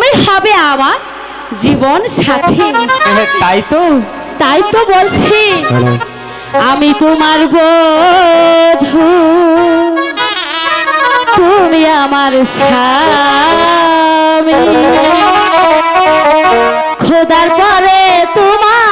তুমি হবে আমার জীবন সাথী। তাই তো। তাই তো বলছি। আমি কুমার বধু। তুমি আমার স্বামী। খোদার পরে তোমায়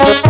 Thank you.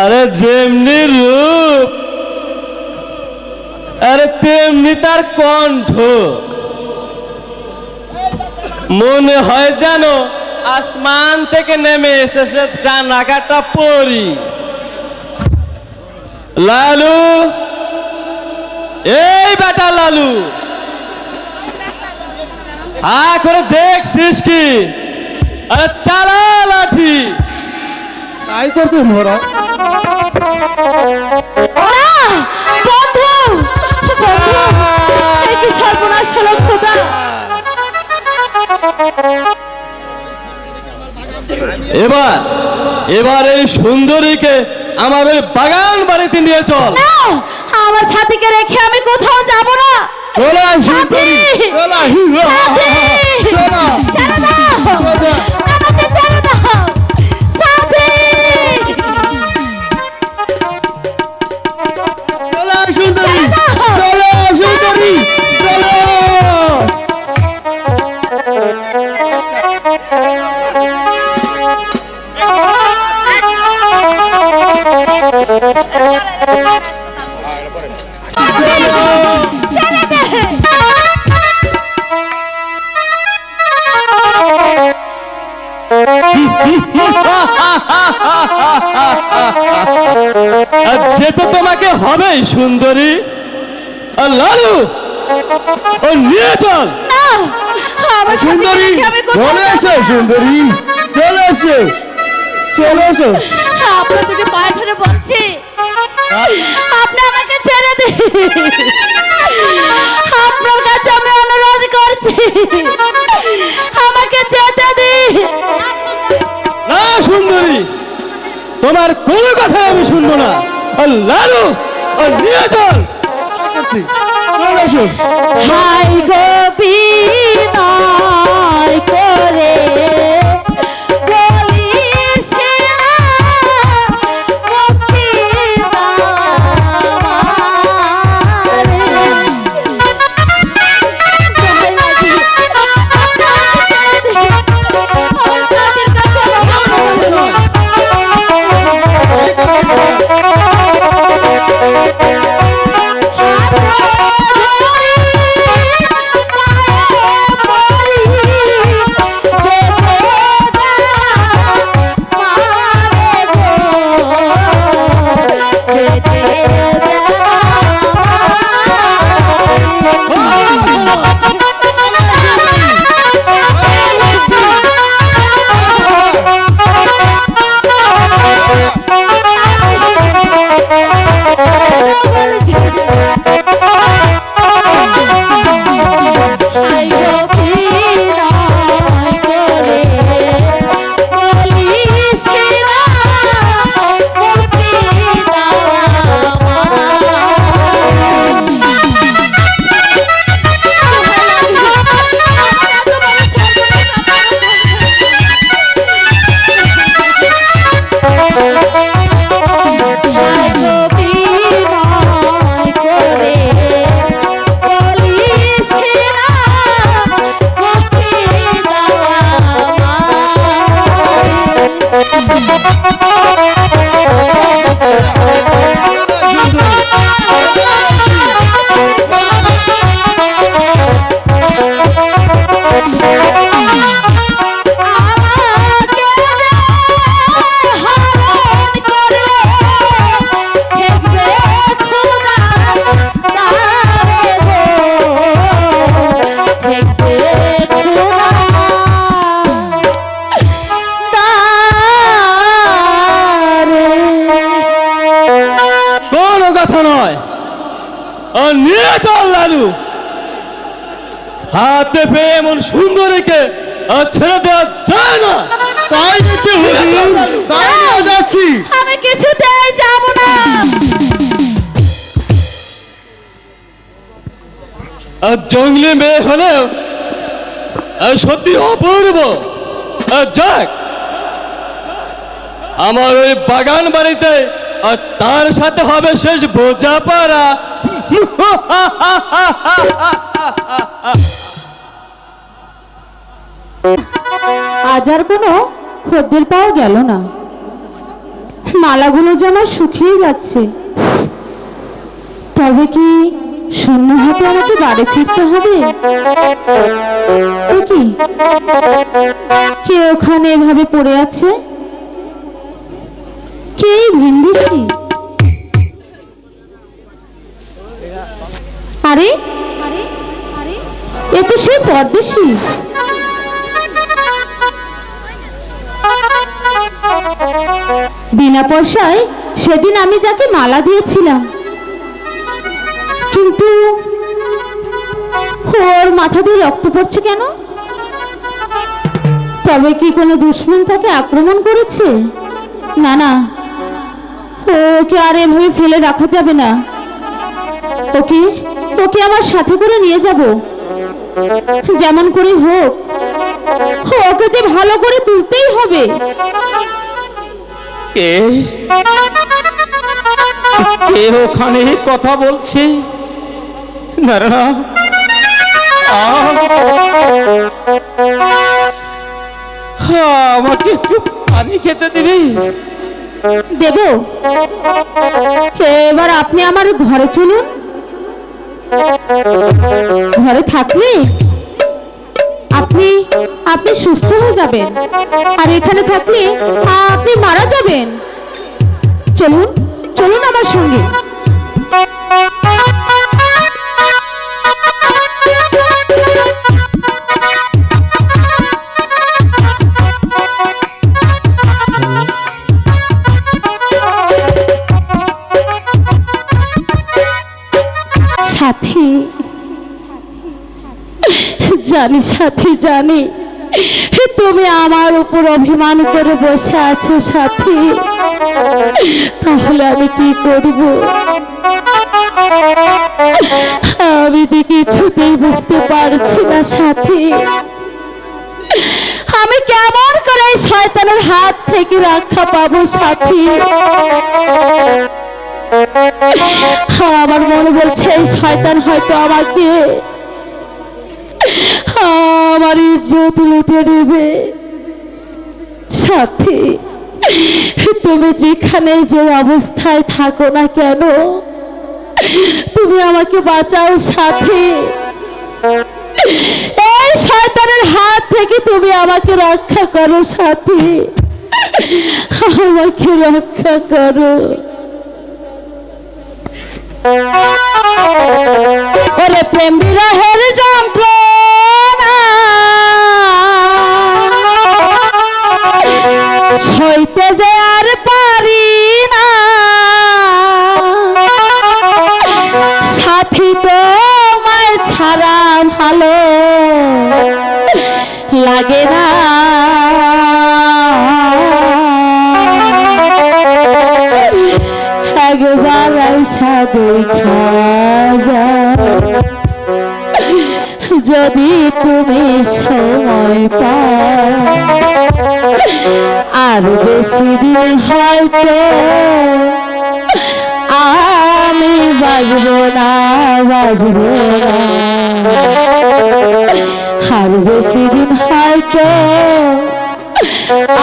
আরে যেমনি রূপ, আরে তেমনি তার কণ্ঠ। মনে হয় যেন আসমান থেকে নেমে এসেছে দানাকাটা পরি। লালু, এই বেটা লালু। হা করে দেখছিস কি আরে চালা লাঠি। বন্ধু বন্ধু কি সর্বনাশ হলো খোদা। এবার এবার এই সুন্দরীকে আমার ওই বাগান বাড়িতে নিয়ে চল। না আমার সাথীকে রেখে আমি কোথাও যাব না। চলে আয় সাথী! সুন্দরী চলে আয়। সাথী! ছেড়ে দাও! আর যেতে তোমাকে হবেই সুন্দরী। আর লালু ও নিয়ে চল। সুন্দরী চলে এসো সুন্দরী চলে এসো। চলে এসো। আপনার দুটো পায়ে ধরে বলছি। আপনি আমাকে ছেড়ে দিন আপনার কাছে আমি অনুরোধ করছি। আমাকে যেতে দিন না সুন্দরী তোমার কোনো কথা আমি শুনব না। আর লালু ও নিয়ে চল। হাই গো বিনয় করে। ছেড়ে দেওয়া যায় না। তাই নিতে তাই নিয়ে যাচ্ছি। আমি কিছুতেই যাব না। আর জঙ্গলি মেয়ে হলেও আর সত্যি অপূর্ব। যাক আমার ওই বাগান বাড়িতে আর তার সাথে হবে শেষ বোঝাপড়া। আজ আর কোনো খদ্দের পাওয়া গেল না। মালাগুলো যেন শুকিয়ে যাচ্ছে। তবে কি শূন্য হাতে আমাকে বাড়ি ফিরতে হবে? কি কে ওখানে এভাবে পড়ে আছে? কে এই ভিনদেশি? আরে? এ তো সেই পরদেশি। বিনা পয়সায় সেদিন আমি যাকে মালা দিয়েছিলাম। কিন্তু ওর মাথা দিয়ে রক্ত পড়ছে কেন? তবে কি কোনো দুশ্মন তাকে আক্রমণ করেছে? না না। ওকে আর এভাবে ফেলে রাখা যাবে না। ওকে ওকে আমার সাথে করে নিয়ে যাব। যেমন করে হোক, ওকে যে ভালো করে তুলতেই হবে। কে কে ওখানে কথা বলছে না না, না। আহ! আমাকে একটু পানি খেতে দিবি দেব এবার আপনি আমার ঘরে চলুন ঘরে থাকলে আপনি আপনি সুস্থ হয়ে যাবেন। আর এখানে থাকলে আপনি মারা যাবেন। চলুন চলুন আমার সঙ্গে। জানি, সাথী জানি। তুমি আমার উপর অভিমান করে বসে আছো, সাথী। তাহলে আমি কি করব? আমি যে কিছুতেই বুঝতে পারছি না, সাথী। আমি কেমন করে শয়তানের হাত থেকে রক্ষা পাবো, সাথী? আমার মনে বলছে শয়তান হয়তো আমাকে আমার ইজ্জত লুটে নেবে। সাথী, তুমি যেখানে যে অবস্থায় থাকো না কেন, তুমি আমাকে বাঁচাও সাথী। এই শয়তানের হাত থেকে তুমি আমাকে রক্ষা করো সাথী। আমাকে রক্ষা করো। ওরে প্রেম বিরহের যন্ত্রণা সইতে যে পারি না। সাথী তোমায় ছাড়া ভালো লাগে না। একবার আইসা দেখা যদি তুমি সময় পাও। আর বেশি দিন হয়তো আমি বাজবো না বাজবো আর বেশি দিন হয়তো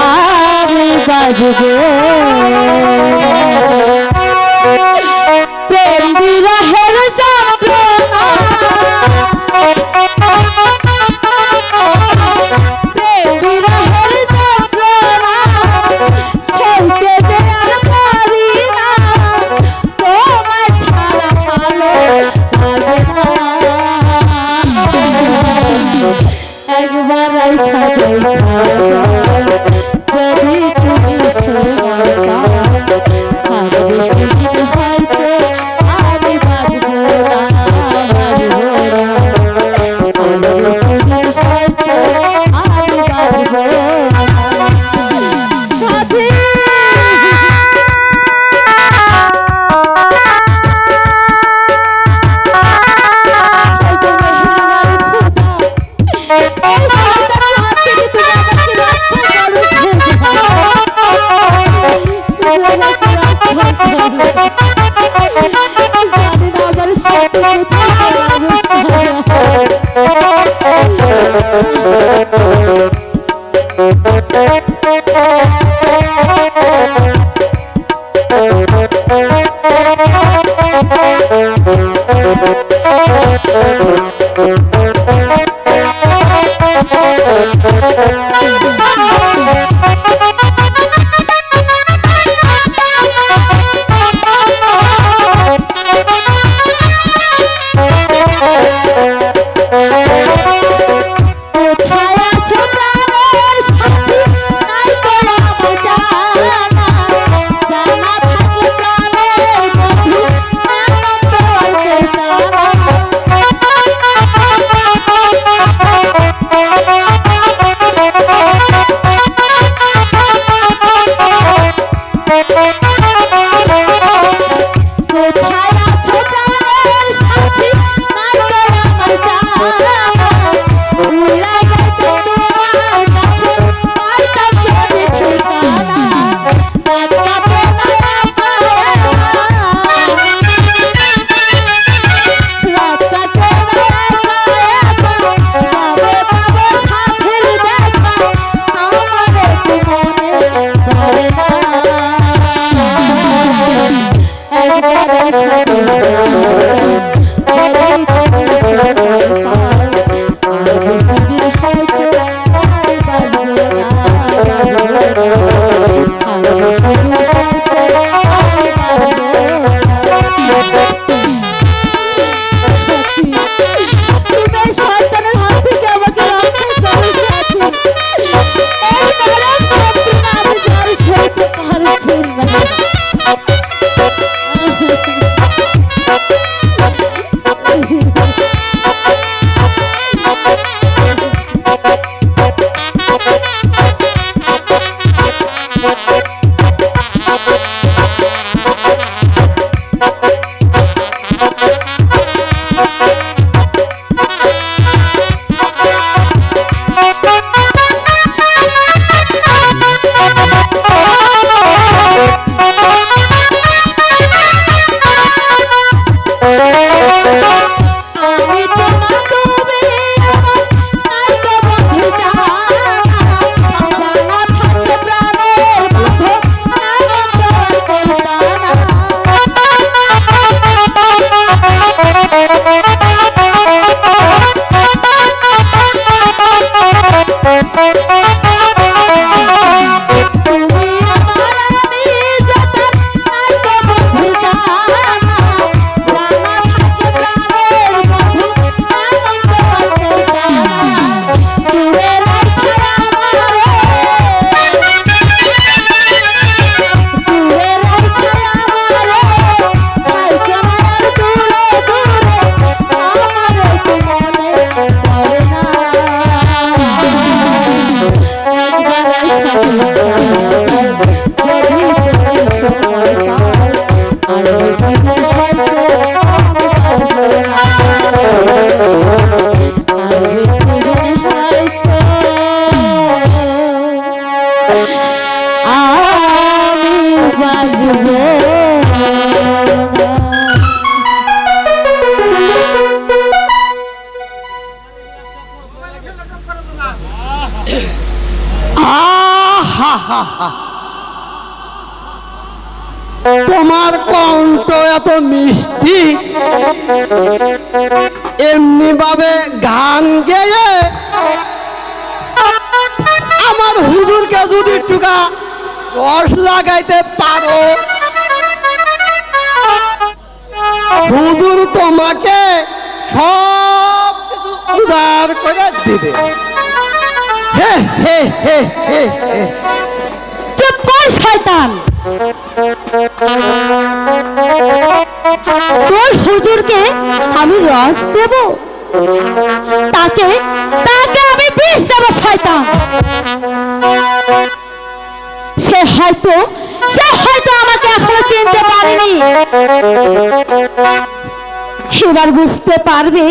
আমি বাজবো কোথায় আছে প্রাণের রস লাগাইতে পারো। হুজুর তোমাকে সব উজাড় করে দিবে। চুপ কর, শয়তান। তোর হুজুরকে আমি রস দেব। তাকে তাকে আমি বিষ দেব, শয়তান। সে হয়তো সে হয়তো আমাকে এখনও চিনতে পারেনি। এবার বুঝতে পারবে?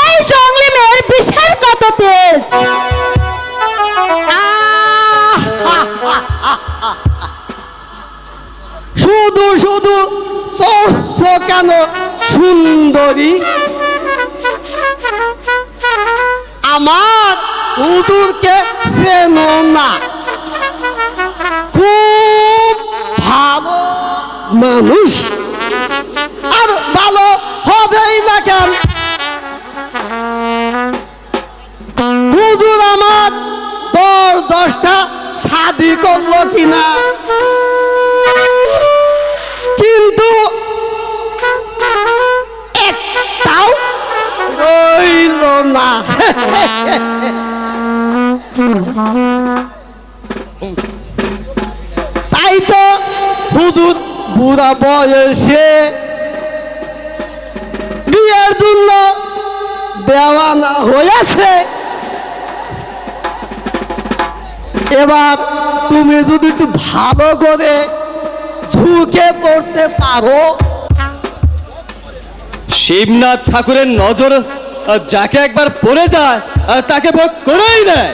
এই জঙ্গলি মেয়ের বিষের কত তেজ। শুধু শুধু চর্চ কেন সুন্দরী? আমার হুদুরকে চেনো না। খুব ভালো মানুষ। আর ভালো হবেই না কেন? হুজুর আমার দশ দশটা শাদি করল কিনা? কিন্তু একটাও রইল না। তাই তো হুজুর বুড়া বয়সে বিয়ের জন্য দেওয়ানা হয়েছে। এবার তুমি যদি একটু ভালো করে ঝুঁকে পড়তে পারো। শিবনাথ ঠাকুরের নজর যাকে একবার পড়ে যায় তাকে করেই নেয়।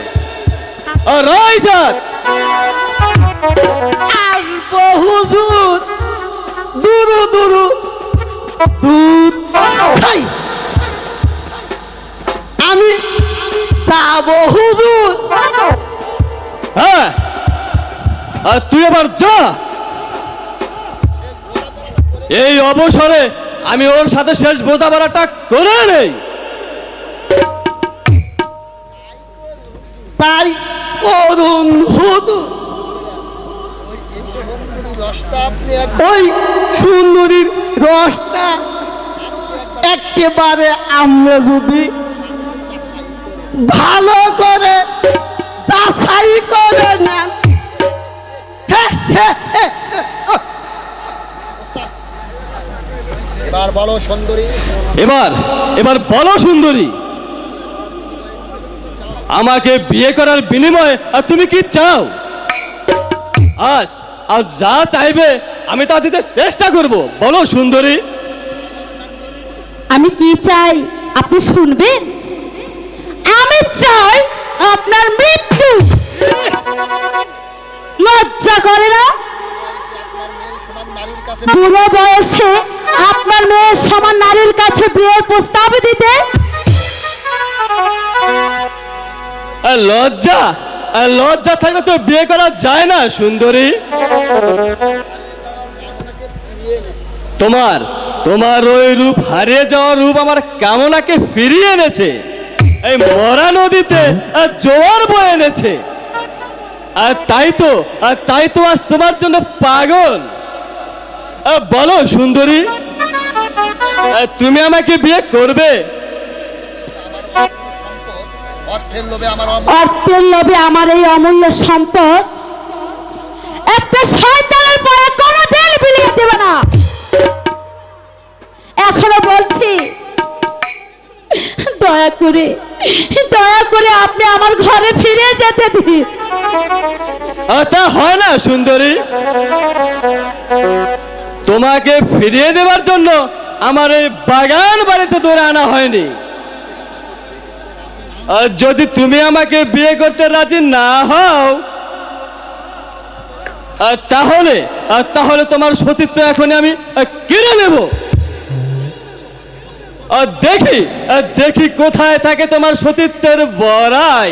হুজুর। দুরু দুরু। দুধ। আমি যাব হুজুর। হ্যাঁ। আর তুই এবার যা। এই অবসরে আমি ওর সাথে শেষ বোঝাপড়াটা করে নেই। তাই করুন হতো ওই সুন্দরীর রসটা একেবারে আমরা যদি ভালো করে যাচাই করে নেন। হে, হে, হে, এবার বলো সুন্দরী। এবার এবার বলো সুন্দরী। আমাকে বিয়ে করার বিনিময়ে, আর তুমি কি চাও? আজ আজ যা চাইবে, আমি তা দিতে চেষ্টা করব। বলো, সুন্দরী। আমি কি চাই? আপনি শুনবেন? আমি চাই আপনার মৃত্যু। লজ্জা করে না? বুড়ো বয়সে আপনার মেয়ে সমান নারীর কাছে বিয়ের প্রস্তাব দিতে আর লজ্জা আর লজ্জা থাকলে তো বিয়ে করা যায় না, সুন্দরী। তোমার তোমার ওই রূপ হারিয়ে যাওয়া রূপ আমার কামনাকে ফিরিয়ে এনেছে। এই মরা নদীতে আর জোয়ার বয়ে এনেছে। আর তাই তো, আর তাই তো আজ তোমার জন্য পাগল। বলো, সুন্দরী তুমি আমাকে বিয়ে করবে? অর্থের লোভে আমার এই অমূল্য সম্পদ। একটা শয়তানের পরে কোনো দিন বিলিয়ে দেবে না। এখনও বলছি দয়া করে দয়া করে আপনি আমার ঘরে ফিরে যেতে দিন। তা হয় না সুন্দরী। তোমাকে ফিরিয়ে দেওয়ার জন্য আমার এই বাগান বাড়িতে ধরে আনা হয়নি। যদি তুমি আমাকে বিয়ে করতে রাজি না হও তাহলে তাহলে তোমার সতীত্ব এখন আমি কিনে নেব। দেখি দেখি কোথায় থাকে তোমার সতীত্বের বড়াই।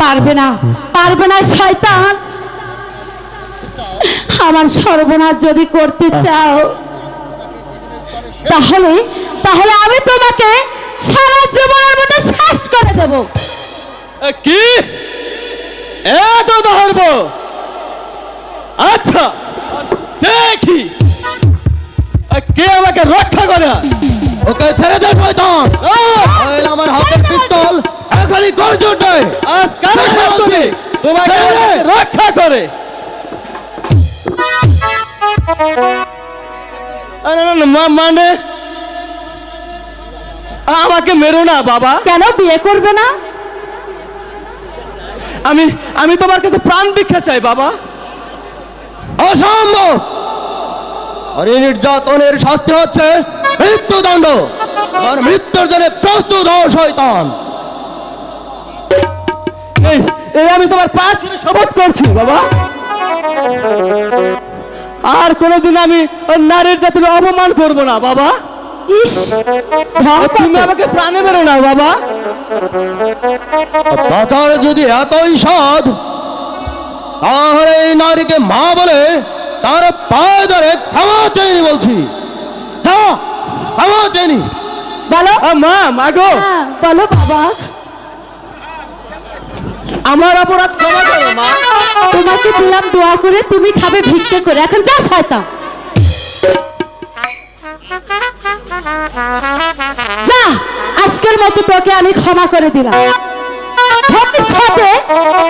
পারবে না পারবে না শয়তান। আমার সর্বনাশ যদি করতে চাও, তাহলে তাহলে আমি তোমাকে সারা জীবনের মতো শেষ করে দেব। এ, কি? এত ধরব আচ্ছা দেখি। কে আমাকে রক্ষা করে? ওকে ছেড়ে দে শয়তান। আহ! নইলে আমার হাতের পিস্তল এখনই গর্জ উঠবে আজ কারও তুমি তোমাকে রক্ষা করে। না, না, মানে আমাকে মেরো না বাবা। কেন বিয়ে করবে না? আমি আমি তোমার কাছে প্রাণ ভিক্ষা চাই বাবা। অসম্ভব! আর এই নির্যাতনের শাস্তি হচ্ছে মৃত্যুদণ্ড। আর মৃত্যুর জন্য প্রস্তুত হও শয়তান। এই এই আমি তোমার পাশ শপথ করছি বাবা। আর কোনোদিন আমি ওই নারীর জাতির অপমান করব না বাবা। তুমি আমাকে প্রাণে বেরো না বাবা। বাঁচার যদি এতই সৎ তাহলে এই নারীকে মা বলে তার পায়ে ধরে ক্ষমা চাইনি বলছি। ক্ষমা চাইনি বলো। মা মাগো হ্যাঁ, বলো বাবা। আমার অপরাধ ক্ষমা করো মা। তোমাকে দিলাম দোয়া করে তুমি খাবে ভিক্ষে করে। এখন যা শয়তান। যা, আজকের মতো তোকে আমি ক্ষমা করে দিলাম। ভবিষ্যতে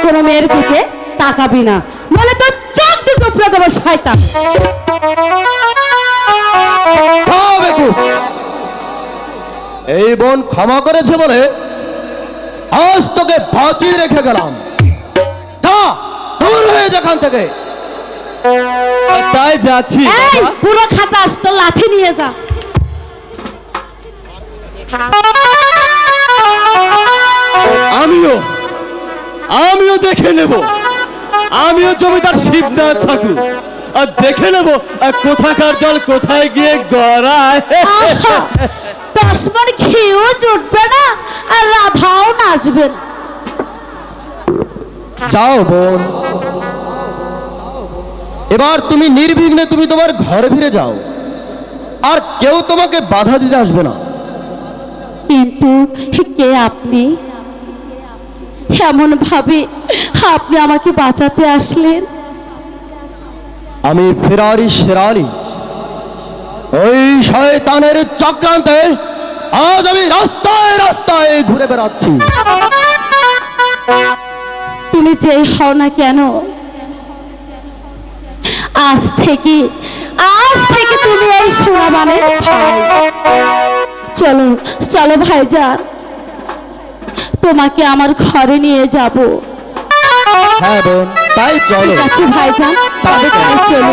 কোনো মেয়ের দিকে তাকাবি না। বলে তোর চোখ দুটো উপরে শয়তান। এই বোন ক্ষমা করেছে বলে আজ তোকে বাঁচিয়ে রেখে গেলাম। দূর হয়ে যেখান থেকে। তাই যাচ্ছি। এই। পুরো খাতাস তোর লাঠি নিয়ে যা। আমিও আমিও দেখে নেব। আমিও জমিদার শিবনাথ ঠাকুর। আর দেখে নেব কোথাকার জল কোথায় গিয়ে গড়ায়। আহা, দশ মন ঘিও জুটবে না আর রাধাও নাচবে না। যাও বোন। এবার তুমি নির্বিঘ্নে তুমি তোমার ঘরে ফিরে যাও। আর কেউ তোমাকে বাধা দিতে আসবে না। কিন্তু কে আপনি? এমন ভাবে আপনি আমাকে বাঁচাতে আসলেন? আমি ফেরারি শেরালি। ওই শয়তানের চক্রান্তে আজ আমি রাস্তায় রাস্তায় ঘুরে বেড়াচ্ছি। তুমি যেই হও না কেন আজ থেকে আজ থেকে তুমি এই সোনামানের ভাই। চলো চলো ভাইজান তোমাকে আমার ঘরে নিয়ে যাব। হ্যাঁ বোন তাই চলো। ঠিক আছে ভাইজান তবে চলো।